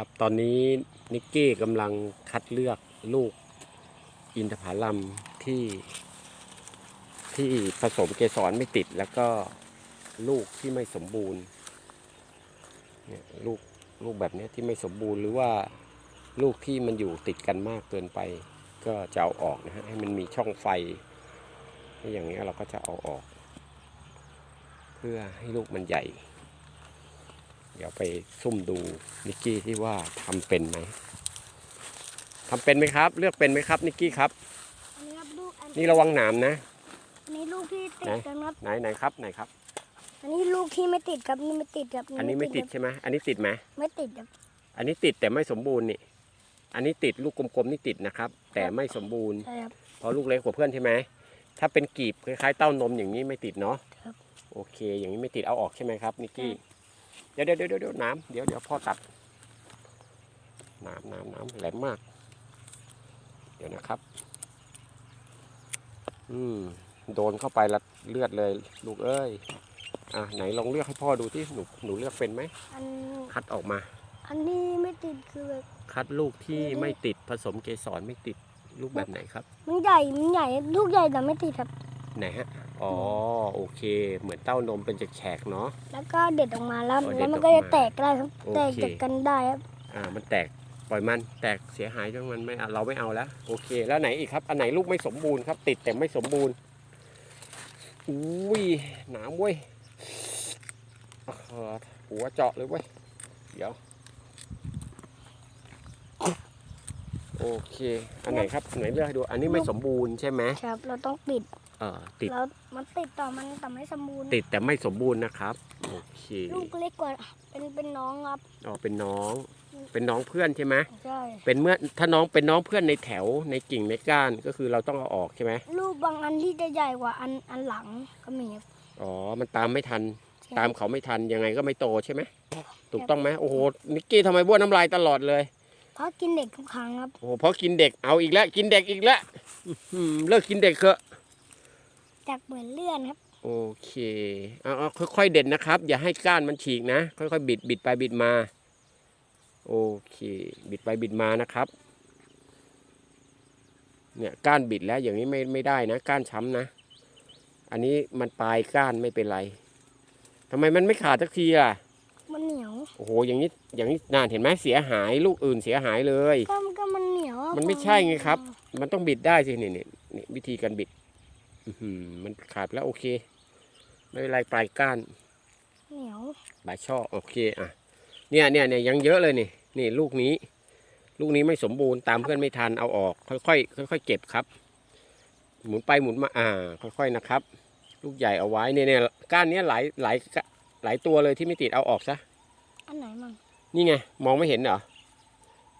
ครับตอนนี้นิกกี้กำลังคัดเลือกลูกอินทผลัมที่ ที่ผสมเกสรไม่ติดแล้วก็ลูกที่ไม่สมบูรณ์เนี่ยลูกลูกแบบเนี้ยที่ไม่สมบูรณ์หรือว่าลูกที่มันอยู่ติดกันมากเกินไป ก็จะเอาออกนะฮะให้มันมีช่องไฟให้อย่างเงี้ยเราก็จะเอาออก เพื่อให้ลูกมันใหญ่ เดี๋ยวไปซุ่มดูนิกกี้ที่ว่าทำเป็นไหมทำเป็นไหมครับ เลือกเป็นไหมครับนิกกี้ครับอันนี้ครับลูกอันนี่ระวังหนามนะอันนี้ลูกที่ติดไหนกันครับไหนไหนครับไหนครับ อันนี้ลูกที่ไม่ติดครับนี่ไม่ติดครับ อันนี้ไม่ติดครับใช่ไหมอันนี้ติดไหมไม่ติดครับ อันนี้ติดแต่ไม่สมบูรณ์นี่ อันนี้ติดลูกกลมๆนี่ติดนะครับ แต่ไม่สมบูรณ์ใช่ครับเพราะลูกเล็กกว่าเพื่อนใช่ไหมถ้าเป็นกีบคล้ายๆเต้านมอย่างนี้ไม่ติดเนาะครับโอเค อย่างนี้ไม่ติดเอาออกใช่ไหมครับนิกกี้ เดี๋ยวเดี๋ยวเดี๋ยวเดี๋ยวน้ำเดี๋ยวเดี๋ยวพ่อตัดน้ำน้ำน้ำแหลมมาก เดี๋ยวนะครับ อืมโดนเข้าไปละเลือดเลย ลูกเอ้ย อะไหนลองเลือกให้พ่อดูที่หนูหนูเลือกเป็นไหมอันคัดออกมา อันนี้ไม่ติดคือแบบคัดลูกที่ไม่ติดผสมเกสรไม่ติดลูกแบบไหนครับ มันใหญ่มันใหญ่ลูกใหญ่แต่ไม่ติดครับ ไหนฮะ อ๋อ โอเค เหมือนเต้านมเป็นแฉกๆเนาะ แล้วก็เด็ดออกมาแล้วอ๋อเด็แล้ดวมันออกก็มาจะแตกได้ครับโอเค แตกจากกันได้ครับอ่า มันแตก ปล่อยมัน แตกเสียหายจังมันไม่เอาเราไม่เอาแล้ว โอเค แล้วไหนอีกครับ อันไหนลูกไม่สมบูรณ์ครับ ติดแต่ไม่สมบูรณ์ อุ้ย หนามเว้ยอ่าหัวเจาะเลยเว้ย เดี๋ยว โอเค อันไหนครับ อันไหนเลือกให้ดู อันนี้ไม่สมบูรณ์ใช่ไหม ครับ เราต้องติด เออติดแล้วมันติดต่อมันแต่ไม่สมบูรณ์ติดแต่ไม่สมบูรณ์นะครับโอเคลูกเล็กกว่าเป็นเป็นน้องครับอ๋อเป็นน้อง เป็นน้องเพื่อนใช่ไหมใช่เป็นเมื่อถ้าน้องเป็นน้องเพื่อนในแถวในกิ่งในก้านก็คือเราต้องเอาออกใช่ไหมลูกบางอันที่จะใหญ่กว่าอันอันหลังก็มีครับอ๋อมันตามไม่ทันใช่ตามเขาไม่ทันยังไงก็ไม่โตใช่ไหมถูกต้องไหมโอ้โหนิกกี้ทำไมบ้วนน้ำลายตลอดเลยเพราะกินเด็กทุกครั้งครับโอ้โหเพราะกินเด็กเอาอีกแล้วกินเด็กอีกแล้วอื้อหือเลิกกินเด็กเถอะ จากเหมือนเลื่อนครับ โอเคเอาเอาค่อยๆเด็ดนะครับ อย่าให้ก้านมันฉีกนะ ค่อยๆบิดบิดไปบิดมา โอเค บิดไปบิดมานะครับ เนี่ยก้านบิดแล้วอย่างนี้ไม่ไม่ได้นะก้านช้ำนะ อันนี้มันปลายก้านไม่เป็นไรทำไมมันไม่ขาดสักทีอะมันเหนียว โอ้โห อย่างนี้ อย่างนี้นานเห็นไหมเสียหาย ลูกอื่นเสียหายเลย ก็ก็มันเหนียวอะมันไม่ใช่ไงครับ มันต้องบิดได้สินี่นี่นี่วิธีการบิดอือหือ มันขาดแล้วโอเค ไม่เป็นไรปลายก้านเหนียวปลายช่อโอเคอะเนี่ยเนี่ยเนี่ยยังเยอะเลยนี่นี่ลูกนี้ ลูกนี้ไม่สมบูรณ์ตามเพื่อนไม่ทันเอาออก ค่อยๆค่อยๆเก็บครับ หมุนไปหมุนมาอ่า ค่อยๆนะครับ ลูกใหญ่เอาไว้เนี่ยเนี่ยก้านเนี้ยหลายหลายหลายตัวเลยที่ไม่ติดเอาออกซะอันไหนมั่งนี่ไงมองไม่เห็นเหรอ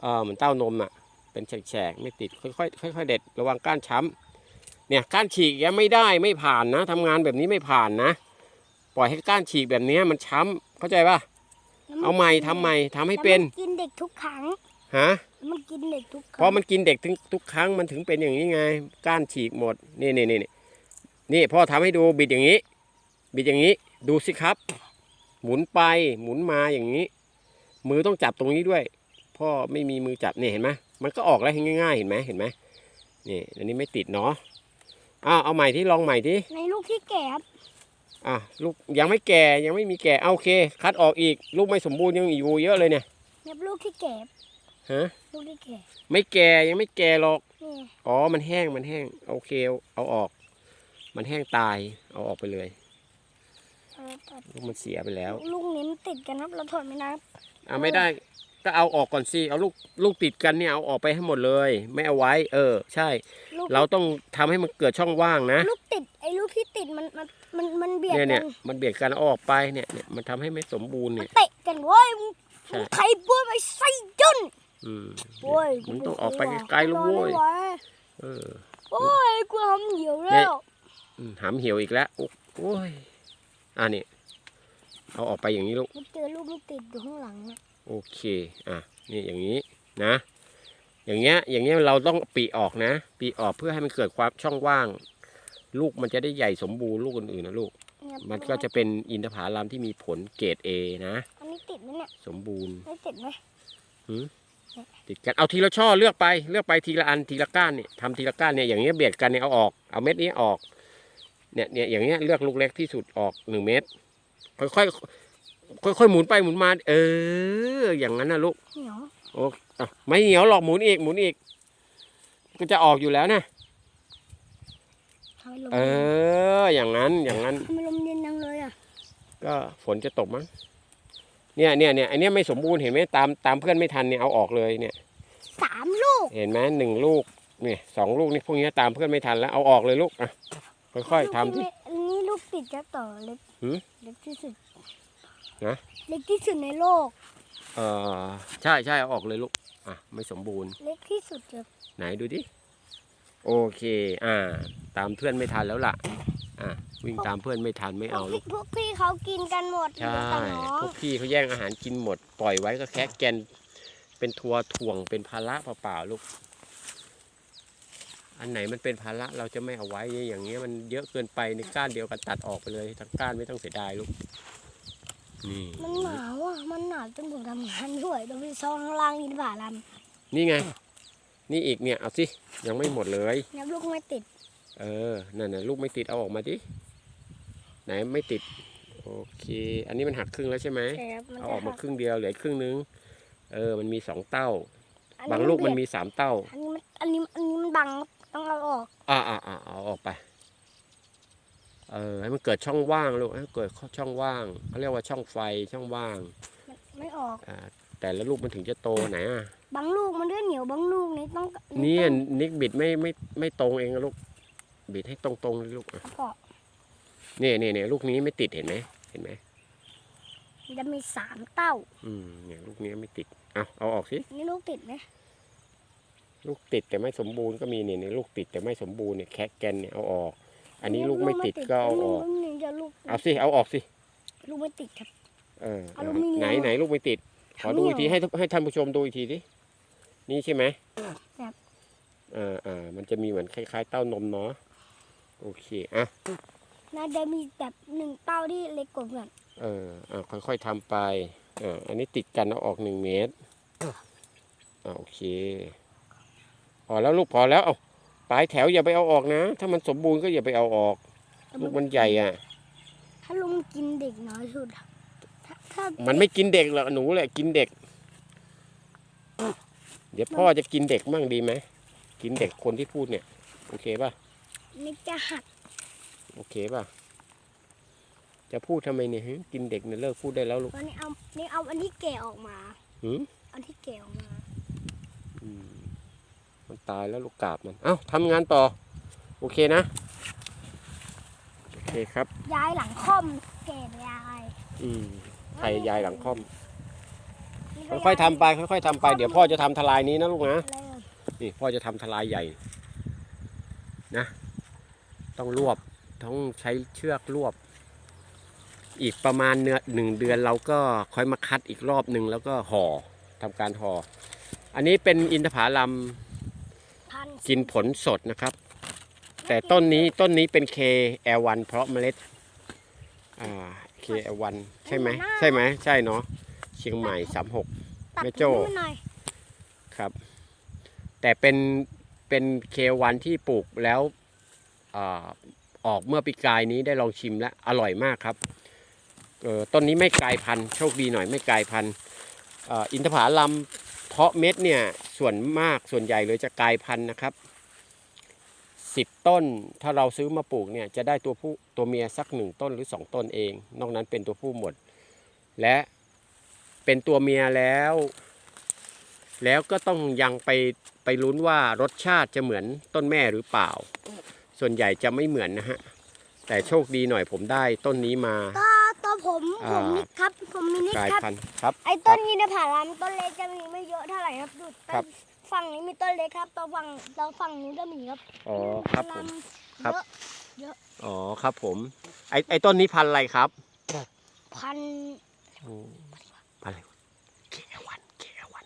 เออเหมือนเต้านมอะ เป็นแฉกๆไม่ติดค่อยๆค่อยๆเด็ดระวังก้านช้ำ เนี่ยก้านฉีกยังไม่ได้ไม่ผ่านนะทำงานแบบนี้ไม่ผ่านนะ ปล่อยให้ก้านฉีกแบบเนี้ยมันช้ำเข้าใจป่ะแล้วนเอาใหม่ทำใหม่ทำให้แล้วเป็นมักินเด็กทุกครั้งฮะแล้วมันกินเด็กทุกคเพรั้งราะมันกินเด็กถึงทุกครั้งมันถึงเป็นอย่างนี้ไง ก้านฉีกหมดนี่นี่นี่นี่นี่พ่อทำให้ดูบิดอย่างนี้ บิดอย่างนี้ดูสิครับ หมุนไปหมุนมาอย่างนี้ มือต้องจับตรงนี้ด้วย พ่อไม่มีมือจับนี่เห็นไหมมันก็ออกแล้วง่ายๆเห็นไหมเห็นไหมนี่อันนี้ไม่ติดเนาะ อ้าวเอาใหม่ที่ลองใหม่ที่ในลูกที่แก่ครับอะลูกยังไม่แก่ยังไม่มีแก่เอาโอเค คัดออกอีก ลูกไม่สมบูรณ์ยังอยู่เยอะเลยเนี่ยเนี่ยลูกที่แก่ครับฮะลูกที่แก่ไม่แก่ยังไม่แก่หรอกนี่อ๋อมันแห้งมันแห้งโอเคเอาออก มันแห้งตายเอาออกไปเลยเราตัดลูกมันเสียไปแล้วลูกนี้มันติดกันครับเราถอดไม่ได้ครับอ่าไม่ได้ ก็เอาออกก่อนสิเอาลูกลูกติดกันเนี่ยเอาออกไปให้หมดเลย ไม่เอาไว้ เออ ใช่ ลูกเราต้องทำให้มันเกิดช่องว่างนะ ลูกติดไอ้ลูกที่ติดมันมันมันมันเบียดเนี่ยกัเนี่ยนมันเบียดกันเอาออกไปเนี่ยเนี่ยมันทำให้ไม่สมบูรณ์มันเนี่ย เตะกันเว้ยมึงใช่ มึงใครบ้วนไปใส่จุนอืมโว้ยมันต้องออกไปไกลๆแล้วโว้ยนอนไม่ไหเออ โอ้ยกูทำเหี่ยวเนี่แล้ยวอืมหามเหี่ยวอีกแล้วโอ้ยอ่านี่เอาออกไปอย่างนี้ลูก มันเจอลูกมันติดอยู่ข้างหลังอะ โอเค อะ นี่อย่างนี้นะ อย่างเงี้ย อย่างเงี้ยเราต้องปีออกนะ ปีออกเพื่อให้มันเกิดความช่องว่าง ลูกมันจะได้ใหญ่สมบูรณ์ลูกอื่นๆนะลูกเนี่ยมันก็จะเป็นอินทผลัมที่มีผลเกรด A นะ อันนี้ติดไหมเนี่ย สมบูรณ์ไม่ติดไหมหืมติดกัน เอาทีละช่อเลือกไป เลือกไปทีละอันทีละก้านเนี่ยทำทีละก้านเนี่ย อย่างเงี้ยเบียดกันเนี่ยเอาออก เอาเม็ดนี้ออก เนี่ยเนี่ยอย่างเงี้ยเลือกลูกเล็กที่สุดออกหนึ่งเม็ดค่อยค่อย ค่อยค่อยๆหมุนไปหมุนมา เออ อย่างนั้นนะลูกเหนียวโอ้อะไม่เหนียวหรอกหมุนอีกหมุนอีก ก็จะออกอยู่แล้วนะทำไมลมเออ อย่างนั้นอย่างนั้นทำไมลมเย็นจังเลยอะก็ฝนจะตกมั้งเนี่ยเนี่ยเนี่ยอันเนี้ยไม่สมบูรณ์เห็นไหมตามตามเพื่อนไม่ทันเนี่ยเอาออกเลยเนี่ยสามลูก เห็นไหมหนึ่งลูกเนี่ยสองลูกนี่พวกเนี้ยตามเพื่อนไม่ทันแล้วเอาออกเลยลูกอะค่อยๆทำลูที่กที่ไม่นี่ลูกติดครับต่อเล็กหืมเล็กที่สุด นะเล็กที่สุดในโลก เออใช่ใช่เอาออกเลยลูก อะ ไม่สมบูรณ์ เล็กที่สุดครับไหนดูดิ โอเค อ่า ตามเพื่อนไม่ทันแล้วล่ะ อะ วิ่งตามเพื่อนไม่ทันไม่พวเอากลูพี่กพวกพี่เขากินกันหมดใช่เหลือแต่น้องพวกพี่เขาแย่งอาหารกินหมด ปล่อยไว้ก็แค่แกน เป็นทัวถ่วง เป็นภาระเปล่าๆลูก อันไหนมันเป็นภาระเราจะไม่เอาไว้ อย่างเงี้ยมันเยอะเกินไปในก้านเดียวกันตัดออกไปเลย ทั้งก้านไม่ต้องเสียดายลูก นี่ มันหนาวอะ มันหนาวจนผมทำงานด้วยต้องไปซ่อนข้างล่างอินผาลัมนี่ไง นี่อีกเนี่ย เอาสิ ยังไม่หมดเลยนับลูกไม่ติดเออ นั่นน่ะลูกไม่ติดเอาออกมาดิไหนไม่ติด โอเค อันนี้มันหักครึ่งแล้วใช่ไหมใช่ครับมันเอาจะออกมาหักครึ่งเดียวเหลืออกครึ่งนึง เออ มันมีสองเต้า อันบางลูกมันเบียดมีสามเต้า อันนี้มันอันนี้อันนี้มันบังครับต้องเอาออก อ่าอ่าอ่าเอาออกไป เออให้มันเกิดช่องว่างลูกให้มันเกิดช่องว่างเขาเรียกว่าช่องไฟช่องว่างมันไม่ออกอ่าแต่ละลูกมันถึงจะโตไหนอะบางลูกมันเลือดเหนียวบางลูกนี่ต้องเนี่ยต้องนิกบิดไม่ไม่ไม่ตรงเองอะลูกบิดให้ตรงตรงๆเลยลูกอะเอาเกาะเนี่ยเนี่ยเนี่ยลูกนี้ไม่ติดเห็นไหมเห็นไหมมันจะมีสามเต้า อืมเนี่ยลูกนี้ไม่ติดเอาเอาออกสินี่ลูกติดไหมลูกติดแต่ไม่สมบูรณ์ก็มีเนี่ยเนี่ยลูกติดแต่ไม่สมบูรณ์เนี่ยแคะแกนเนี่ยเอาออก อันนี้ลูกไม่ติดก็เอาออก ลูกนี่จะลูกเอาสิ เอาออกสิ ลูลูกไม่ติดครับ เอออลูมิเนียมไหนไหนลูกไม่ติด ขอดูอีกทีให้ให้ท่านผู้ชมดูอีกทีดินี่ใช่ไหมครับ อ่าอ่ามันจะมีเหมือนคล้าย ๆ เต้านมเนาะ โอเค อะ น่าจะมีแบบหนึ่งเต้าที่เล็กกว่าเพื่อนเอออ่าค่อยๆทำไปอ่าอันนี้ติดกันเอาออกหนึ่งเมตรอ่าโอเค พอแล้วลูกพอแล้ว เอา ปลายแถวอย่าไปเอาออกนะ ถ้ามันสมบูรณ์ก็อย่าไปเอาออก ลูกมันใหญ่อะ ถ้าลุงกินเด็กน้อยสุดอะถ้าถ้ามันไม่กินเด็กหรอกหนูแหละกินเด็ก เดี๋ยวพ่อจะกินเด็กมั่งดีไหมกินเด็กคนที่พูดเนี่ย โอเคป่ะนี่จะหักโอเคป่ะ จะพูดทำไมเนี่ยหึกินเด็กเนี่ยเลิกพูดได้แล้วลูกวันนี้เอานี่เอาอันที่แก่ออกมา หืมเอาที่แก่ออกมา อืม มันตายแล้วลูกกาบมัน เอ้าทำงานต่อ โอเคนะ โอเคครับ ย้ายหลังค่อมแก่ยายอืมไทยยายหลังค่อม นี่ก็ค่อยๆทำไป ค่อยๆทำไป เดี๋ยวพ่อจะทำทลายนี้นะลูกนะอะไรอะนี่พ่อจะทำทลายใหญ่นะ ต้องรวบต้องใช้เชือกรวบ อีกประมาณเนื้อหนึ่งเดือนเราก็ค่อยมาคัดอีกรอบหนึ่งแล้วก็ห่อทำการห่ออันนี้เป็นอินทผลัมพัน กินผลสดนะครับ แต่ต้นนี้ต้นนี้เป็น KL1 เพราะเมล็ดอ่า KL1 ใช่ไหมใช่ไหมใช่เนาะเชียงใหม่ 36ตัดแม่โจ้นิ้วหน่อยครับ แต่เป็นเป็นเควันที่ปลูกแล้วอาออกเมื่อปีกายนี้ได้ลองชิมแล้ว อร่อยมากครับเออต้นนี้ไม่กลายพันธุ์โชคดีหน่อยไม่กลายพันธุ์อ่าอินทผลัมเพาะเม็ดเนี่ย ส่วนมากส่วนใหญ่เลยจะกลายพันธุ์นะครับสิบต้นถ้าเราซื้อมาปลูกเนี่ยจะได้ตัวผู้ตัวเมียสักหนึ่งต้นหรือสองต้นเอง นอกนั้นเป็นตัวผู้หมด และเป็นตัวเมียแล้ว แล้วก็ต้องยังไปไปลุ้นว่ารสชาติจะเหมือนต้นแม่หรือเปล่า ส่วนใหญ่จะไม่เหมือนนะฮะแต่โชคดีหน่อยผมได้ต้นนี้มา ผมอ่า ผมนิกครับ ผมมีนิกกลายครับ พันธุ์ครับไอ้ต้นอินทผลัมต้นเล็กจะมีไม่เยอะเท่าไหร่ครับดูต้นครับฝั่งนี้มีต้นเล็กครับตัวฝั่งตัวฝั่งนี้ก็มีครับอ๋อครับผม ครับเยอะอ๋อครับผม ไอไอต้นนี้พันธุ์อะไรครับพันพันธุ์อะไรเคเอวันเคเอวัน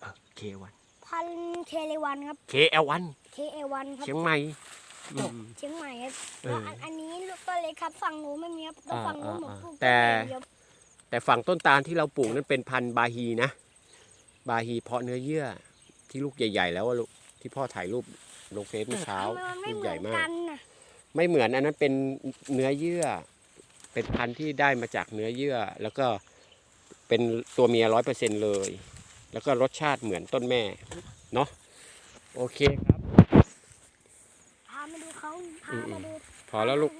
เออเควันพันเคเลวันครับเคเอวัน เคเอวันครับเชียงใหม่ อืมเชียงใหม่ครับเออแล้วอันอันนี้ลูกต้นเล็กครับฝั่งนู้นไม่มีครับตัวอ่าฝั่งนู้นหมดอ่าปลูกแต่เดียวแต่ฝั่งต้นตาลที่เราปลูกนั้นเป็นพันธุ์บาฮีนะ บาฮีเพาะเนื้อเยื่อที่ลูกใหญ่ๆ แล้วอะลูกที่พ่อถ่ายรูปลงเฟซเมื่อเช้าทำไมมันไม่ลูกเหใหมือญ่นมากกันน่ะไม่เหมือนอันนั้นเป็นเนื้อเยื่อ เป็นพันธุ์ที่ได้มาจากเนื้อเยื่อ แล้วก็เป็นตัวเมียร้อยเปอร์เซ็นเลย แล้วก็รสชาติเหมือนต้นแม่ เนาะโอเคครับ พามาดูเขาพามาดู พ อแล้วลูก